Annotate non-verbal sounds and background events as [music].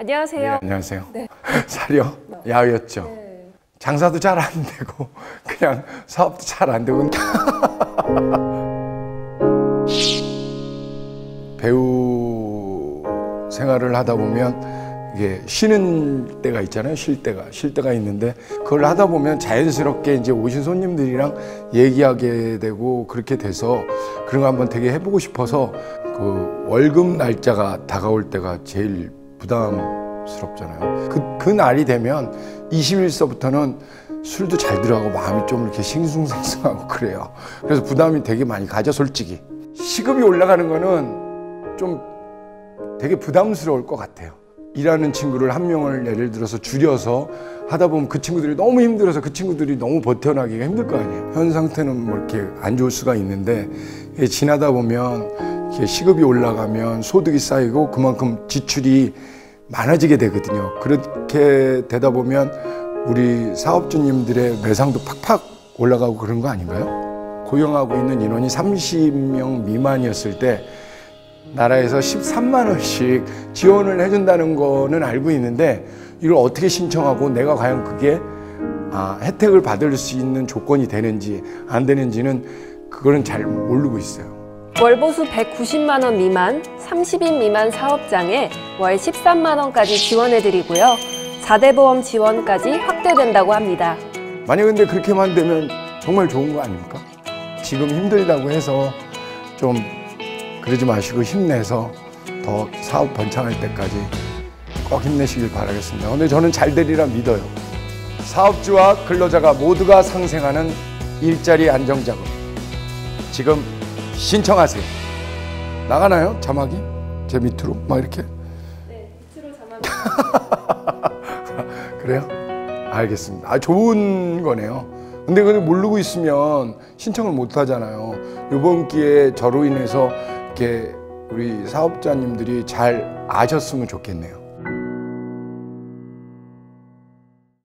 안녕하세요. 네, 안녕하세요. 네. [laughs] 사려 야였죠. 네. 장사도 잘 안 되고 그냥 사업도 잘 안 되고 [laughs] 배우 생활을 하다 보면 이게 쉬는 때가 있잖아요. 쉴 때가 쉴 때가 있는데 그걸 하다 보면 자연스럽게 이제 오신 손님들이랑 얘기하게 되고 그렇게 돼서 그런 거 한번 되게 해보고 싶어서 그 월급 날짜가 다가올 때가 제일 부담스럽잖아요. 그, 그 날이 되면 20일서부터는 술도 잘 들어가고 마음이 좀 이렇게 싱숭생숭하고 그래요. 그래서 부담이 되게 많이 가져 솔직히. 시급이 올라가는 거는 좀 되게 부담스러울 것 같아요. 일하는 친구를 한 명을 예를 들어서 줄여서 하다 보면 그 친구들이 너무 힘들어서 그 친구들이 너무 버텨나기가 힘들 거 아니에요. 현 상태는 뭐 이렇게 안 좋을 수가 있는데 이게 지나다 보면 시급이 올라가면 소득이 쌓이고 그만큼 지출이 많아지게 되거든요. 그렇게 되다 보면 우리 사업주님들의 매상도 팍팍 올라가고 그런 거 아닌가요? 고용하고 있는 인원이 30명 미만이었을 때 나라에서 13만 원씩 지원을 해준다는 거는 알고 있는데 이걸 어떻게 신청하고 내가 과연 그게 아, 혜택을 받을 수 있는 조건이 되는지 안 되는지는 그거는 잘 모르고 있어요. 월보수 190만 원 미만, 30인 미만 사업장에 월 13만 원까지 지원해 드리고요. 4대 보험 지원까지 확대된다고 합니다. 만약 근데 그렇게만 되면 정말 좋은 거 아닙니까? 지금 힘들다고 해서 좀 그러지 마시고 힘내서 더 사업 번창할 때까지 꼭 힘내시길 바라겠습니다. 근데 저는 잘 되리라 믿어요. 사업주와 근로자가 모두가 상생하는 일자리 안정자금 지금 신청하세요. 나가나요? 자막이? 제 밑으로? 막 이렇게? 네, 밑으로 자막. [laughs] 그래요? 알겠습니다. 아, 좋은 거네요. 근데 그걸 모르고 있으면 신청을 못 하잖아요. 이번 기회에 저로 인해서 이렇게 우리 사업자님들이 잘 아셨으면 좋겠네요.